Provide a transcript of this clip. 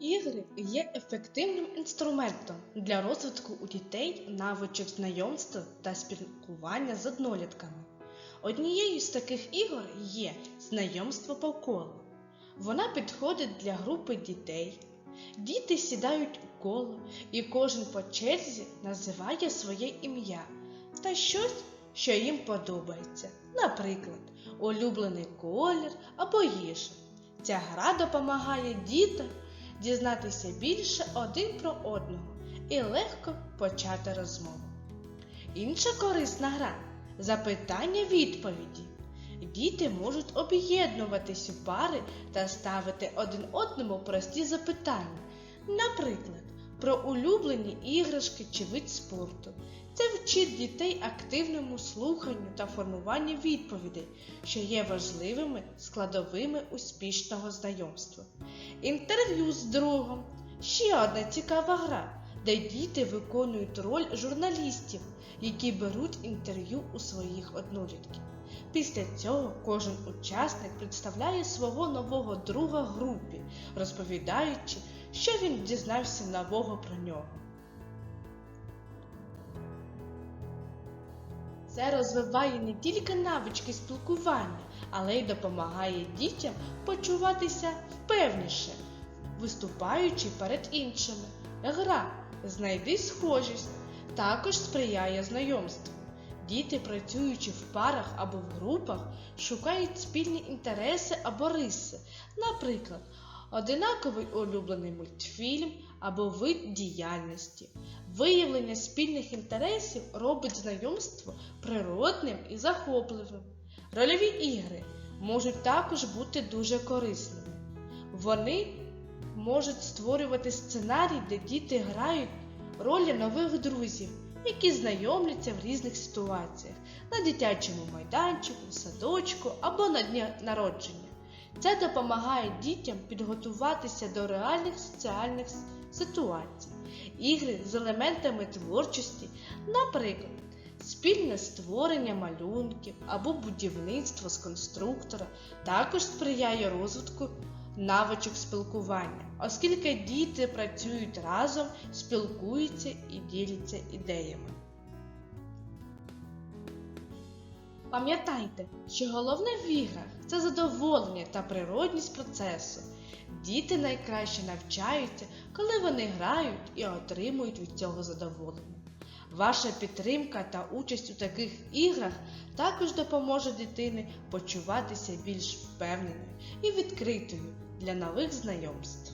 Ігри є ефективним інструментом для розвитку у дітей навичок знайомства та спілкування з однолітками. Однією з таких ігор є знайомство по колу. Вона підходить для групи дітей. Діти сідають у коло, і кожен по черзі називає своє ім'я та щось, що їм подобається, наприклад, улюблений колір або їжа. Ця гра допомагає дітям дізнатися більше один про одного і легко почати розмову. Інша корисна гра запитання відповіді. Діти можуть об'єднуватись у пари та ставити один одному прості запитання, наприклад, про улюблені іграшки чи вид спорту. Це вчить дітей активному слуханню та формуванню відповідей, що є важливими складовими успішного знайомства. Інтерв'ю з другом ще одна цікава гра, де діти виконують роль журналістів, які беруть інтерв'ю у своїх однолітків. Після цього кожен учасник представляє свого нового друга групі, розповідаючи, що він дізнався нового про нього. Це розвиває не тільки навички спілкування, але й допомагає дітям почуватися впевніше, виступаючи перед іншими. Гра Знайди схожість також сприяє знайомству. Діти, працюючи в парах або в групах, шукають спільні інтереси або риси, наприклад, одинаковий улюблений мультфільм або вид діяльності. Виявлення спільних інтересів робить знайомство природним і захопливим. Рольові ігри можуть також бути дуже корисними. Вони можуть створювати сценарій, де діти грають ролі нових друзів, які знайомляться в різних ситуаціях на дитячому майданчику, садочку або на дні народження. Це допомагає дітям підготуватися до реальних соціальних ситуацій, ігри з елементами творчості, наприклад, спільне створення малюнків або будівництво з конструктора також сприяє розвитку навичок спілкування, оскільки діти працюють разом, спілкуються і діляться ідеями. Пам'ятайте, що головне в іграх це задоволення та природність процесу. Діти найкраще навчаються, коли вони грають і отримують від цього задоволення. Ваша підтримка та участь у таких іграх також допоможе дитині почуватися більш впевненою і відкритою для нових знайомств.